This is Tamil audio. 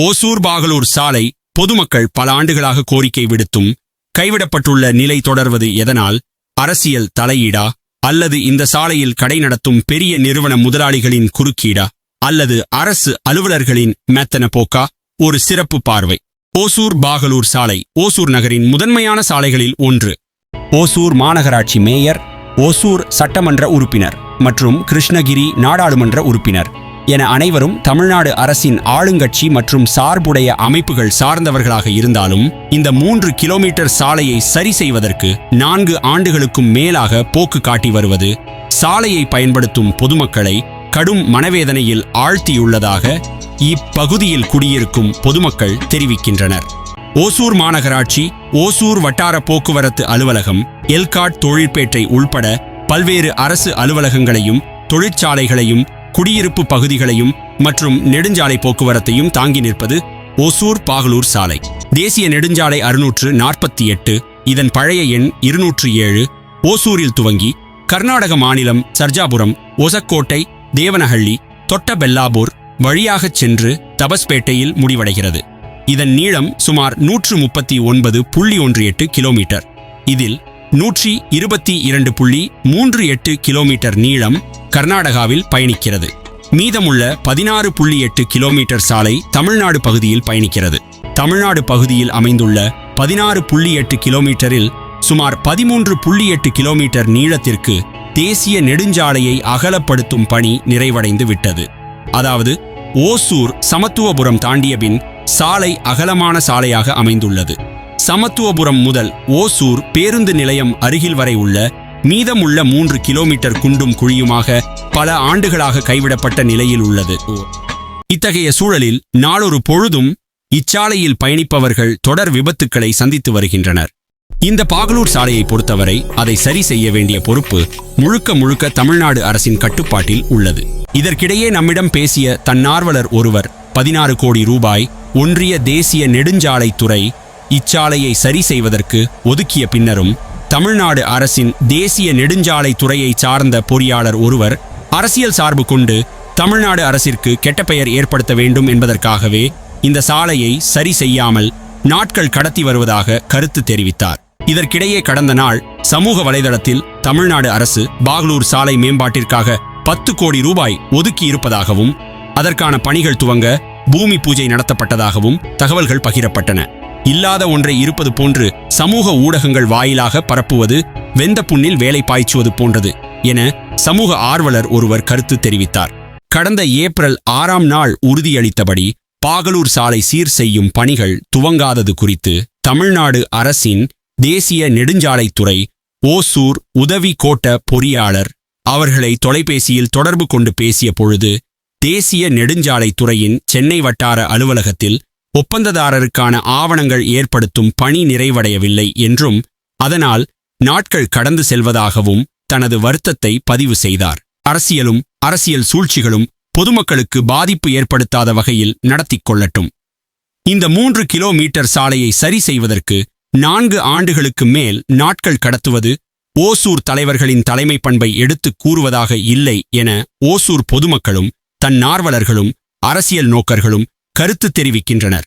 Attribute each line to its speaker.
Speaker 1: ஓசூர் பாகலூர் சாலை பொதுமக்கள் பல ஆண்டுகளாக கோரிக்கை விடுத்தும் கைவிடப்பட்டுள்ள நிலை தொடர்வது எதனால்? அரசியல் தலையீடா? அல்லது இந்த சாலையில் கடை நடத்தும் பெரிய நிறுவன முதலாளிகளின் குறுக்கீடா? அல்லது அரசு அலுவலர்களின் மெத்தன போக்கா? ஒரு சிறப்பு பார்வை. ஓசூர் பாகலூர் சாலை ஓசூர் நகரின் முதன்மையான சாலைகளில் ஒன்று. ஓசூர் மாநகராட்சி மேயர் ஓசூர் சட்டமன்ற உறுப்பினர் மற்றும் கிருஷ்ணகிரி நாடாளுமன்ற உறுப்பினர். என அனைவரும் தமிழ்நாடு அரசின் ஆளுங்கட்சி மற்றும் சார்புடைய அமைப்புகள் சார்ந்தவர்களாக இருந்தாலும் இந்த மூன்று கிலோமீட்டர் சாலையை சரி செய்வதற்கு நான்கு ஆண்டுகளுக்கும் மேலாக போக்கு காட்டி வருவது சாலையை பயன்படுத்தும் பொதுமக்களை கடும் மனவேதனையில் ஆழ்த்தியுள்ளதாக இப்பகுதியில் குடியிருக்கும் பொதுமக்கள் தெரிவிக்கின்றனர். ஓசூர் மாநகராட்சி ஓசூர் வட்டார போக்குவரத்து அலுவலகம் எல்காட் தொழிற்பேட்டை உள்பட பல்வேறு அரசு அலுவலகங்களையும் தொழிற்சாலைகளையும் குடியிருப்பு பகுதிகளையும் மற்றும் நெடுஞ்சாலை போக்குவரத்தையும் தாங்கி நிற்பது ஓசூர் பாகலூர் சாலை. தேசிய நெடுஞ்சாலை அறுநூற்று நாற்பத்தி எட்டு இதன் பழைய எண் இருநூற்று ஏழு ஓசூரில் துவங்கி கர்நாடக மாநிலம் சர்ஜாபுரம் ஒசக்கோட்டை தேவனஹள்ளி தொட்டபெல்லாபூர் வழியாகச் சென்று தபஸ்பேட்டையில் முடிவடைகிறது. இதன் நீளம் சுமார் நூற்று முப்பத்தி ஒன்பது புள்ளி ஒன்று எட்டு கிலோமீட்டர். இதில் நூற்றி இருபத்தி இரண்டு புள்ளி மூன்று எட்டு கிலோமீட்டர் நீளம் கர்நாடகாவில் பயணிக்கிறது. மீதமுள்ள பதினாறு புள்ளி எட்டு கிலோமீட்டர் சாலை தமிழ்நாடு பகுதியில் பயணிக்கிறது. தமிழ்நாடு பகுதியில் அமைந்துள்ள பதினாறு புள்ளி எட்டு கிலோமீட்டரில் சுமார் பதிமூன்று புள்ளி எட்டு கிலோமீட்டர் நீளத்திற்கு தேசிய நெடுஞ்சாலையை அகலப்படுத்தும் பணி நிறைவடைந்து விட்டது. அதாவது ஓசூர் சமத்துவபுரம் தாண்டிய பின் சாலை அகலமான சாலையாக அமைந்துள்ளது. சமத்துவபுரம் முதல் ஓசூர் பேருந்து நிலையம் அருகில் வரை உள்ள மீதமுள்ள மூன்று கிலோமீட்டர் குண்டும் குழியுமாக பல ஆண்டுகளாக கைவிடப்பட்ட நிலையில் உள்ளது. இத்தகைய சூழலில் நாளொரு பொழுதும் இச்சாலையில் பயணிப்பவர்கள் தொடர் விபத்துக்களை சந்தித்து வருகின்றனர். இந்த பாகலூர் சாலையை பொறுத்தவரை அதை சரி செய்ய வேண்டிய பொறுப்பு முழுக்க முழுக்க தமிழ்நாடு அரசின் கட்டுப்பாட்டில் உள்ளது. இதற்கிடையே நம்மிடம் பேசிய தன்னார்வலர் ஒருவர் பதினாறு கோடி ரூபாய் ஒன்றிய தேசிய நெடுஞ்சாலைத்துறை இச்சாலையை சரி செய்வதற்கு ஒதுக்கிய பின்னரும் தமிழ்நாடு அரசின் தேசிய நெடுஞ்சாலை துறையை சார்ந்த பொறியாளர் ஒருவர் அரசியல் சார்பு கொண்டு தமிழ்நாடு அரசிற்கு கெட்ட பெயர் ஏற்படுத்த வேண்டும் என்பதற்காகவே இந்த சாலையை சரி செய்யாமல் நாட்கள் கடத்தி வருவதாக கருத்து தெரிவித்தார். இதற்கிடையே கடந்த நாள் சமூக வலைதளத்தில் தமிழ்நாடு அரசு பாகலூர் சாலை மேம்பாட்டிற்காக பத்து கோடி ரூபாய் ஒதுக்கி இருப்பதாகவும் அதற்கான பணிகள் துவங்க பூமி பூஜை நடத்தப்பட்டதாகவும் தகவல்கள் பகிரப்பட்டன. இல்லாத ஒன்றை இருப்பது போன்று சமூக ஊடகங்கள் வாயிலாக பரப்புவது வெந்த புண்ணில் வேலை பாய்ச்சுவது போன்றது என சமூக ஆர்வலர் ஒருவர் கருத்து தெரிவித்தார். கடந்த ஏப்ரல் ஆறாம் நாள் உறுதியளித்தபடி பாகலூர் சாலை சீர் செய்யும் பணிகள் துவங்காதது குறித்து தமிழ்நாடு அரசின் தேசிய நெடுஞ்சாலைத்துறை ஓசூர் உதவி கோட்ட பொறியாளர் அவர்களை தொலைபேசியில் தொடர்பு கொண்டு பேசிய பொழுது தேசிய நெடுஞ்சாலைத்துறையின் சென்னை வட்டார அலுவலகத்தில் ஒப்பந்ததாரருக்கான ஆவணங்கள் ஏற்படுத்தும் பணி நிறைவடையவில்லை என்றும் அதனால் நாட்கள் கடந்து செல்வதாகவும் தனது வருத்தத்தை பதிவு செய்தார். அரசியலும் அரசியல் சூழ்ச்சிகளும் பொதுமக்களுக்கு பாதிப்பு ஏற்படுத்தாத வகையில் நடத்திக் கொள்ளட்டும். இந்த மூன்று கிலோமீட்டர் சாலையை சரி செய்வதற்கு நான்கு ஆண்டுகளுக்கு மேல் நாட்கள் கடத்துவது ஓசூர் தலைவர்களின் தலைமை பண்பை எடுத்துக் கூறுவதாக இல்லை என ஓசூர் பொதுமக்களும் தன்னார்வலர்களும் அரசியல் நோக்கர்களும் கருத்து தெரிவிக்கின்றனர்.